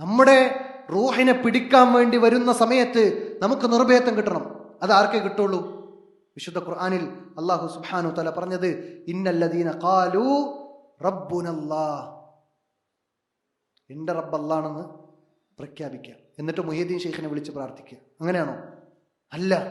നമ്മുടെ റൂഹിനെ പിടിക്കാൻ വേണ്ടി വരുന്ന സമയത്ത് നമുക്ക് നിർഭയത്വം കിട്ടണം. അത് ആർക്കേ കിട്ടുള്ളൂ? വിശുദ്ധ ഖുർആാനിൽ അള്ളാഹു സുബ്ഹാനഹു തല പറഞ്ഞത് ഇന്നല്ലദീന കാലു റബ്ബുനല്ലാ എന്റെ റബ്ബല്ലാണെന്ന് പ്രഖ്യാപിക്കുക. എന്നിട്ട് മുഹീദ്ദീൻ ഷെയ്ഖിനെ വിളിച്ച് പ്രാർത്ഥിക്കുക. അങ്ങനെയാണോ? അല്ല.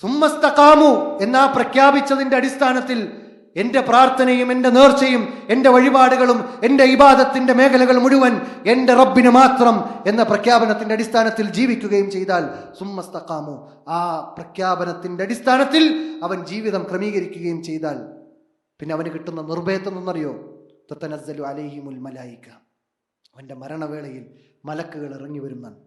സുമ്മസ്തകാമു എന്നാ പ്രഖ്യാപിച്ചതിന്റെ അടിസ്ഥാനത്തിൽ എന്റെ പ്രാർത്ഥനയും എന്റെ നേർച്ചയും എന്റെ വഴിപാടുകളും എന്റെ ഇബാദത്തിന്റെ മേഖലകൾ മുഴുവൻ എന്റെ റബ്ബിന് മാത്രം എന്ന പ്രഖ്യാപനത്തിന്റെ അടിസ്ഥാനത്തിൽ ജീവിക്കുകയും ചെയ്താൽ സുമ്മസ്തക്കാമു ആ പ്രഖ്യാപനത്തിന്റെ അടിസ്ഥാനത്തിൽ അവൻ ജീവിതം ക്രമീകരിക്കുകയും ചെയ്താൽ പിന്നെ അവന് കിട്ടുന്ന നിർഭയത്വം എന്നറിയോ? തത്തനസ്സലു അലഹിമുൽ മലായിക്ക അവന്റെ മരണവേളയിൽ മലക്കുകൾ ഇറങ്ങി വരുന്നാണ്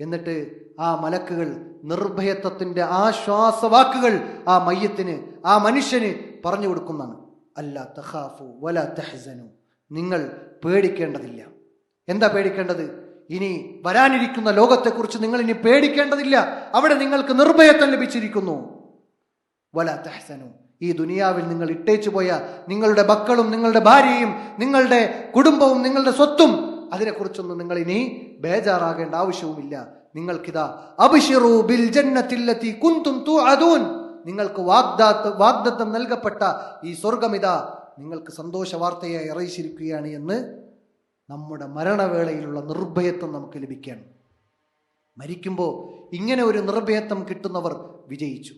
എന്നിട്ട് ആ മലക്കുകൾ നിർഭയത്വത്തിന്റെ ആശ്വാസവാക്കുകൾ ആ മയ്യത്തിന് ആ മനുഷ്യന് പറഞ്ഞു കൊടുക്കുന്നതാണ്. അല്ല തഹാഫു വല തഹസനു. നിങ്ങൾ പേടിക്കേണ്ടതില്ല. എന്താ പേടിക്കേണ്ടത്? ഇനി വരാനിരിക്കുന്ന ലോകത്തെക്കുറിച്ച് നിങ്ങൾ ഇനി പേടിക്കേണ്ടതില്ല. അവിടെ നിങ്ങൾക്ക് നിർഭയത്വം ലഭിച്ചിരിക്കുന്നു. വല തഹസനു. ഈ ദുനിയാവിൽ നിങ്ങൾ ഇട്ടേച്ചു പോയ നിങ്ങളുടെ മക്കളും നിങ്ങളുടെ ഭാര്യയും നിങ്ങളുടെ കുടുംബവും നിങ്ങളുടെ സ്വത്തും അതിനെക്കുറിച്ചൊന്നും നിങ്ങൾ ഇനി ബേജാറാകേണ്ട ആവശ്യവുമില്ല. നിങ്ങൾക്കിതാ അബിഷിറു ബിൽ ജന്നത്തില്ലെത്തി കുന്തും തുഅദൂൻ. നിങ്ങൾക്ക് വാഗ്ദാത്ത വാഗ്ദത്തം നൽകപ്പെട്ട ഈ സ്വർഗമിതാ നിങ്ങൾക്ക് സന്തോഷ വാർത്തയായി അറിയിച്ചിരിക്കുകയാണ് എന്ന് നമ്മുടെ മരണവേളയിലുള്ള നിർഭയത്വം നമുക്ക് ലഭിക്കുകയാണ്. മരിക്കുമ്പോൾ ഇങ്ങനെ ഒരു നിർഭയത്വം കിട്ടുന്നവർ വിജയിച്ചു.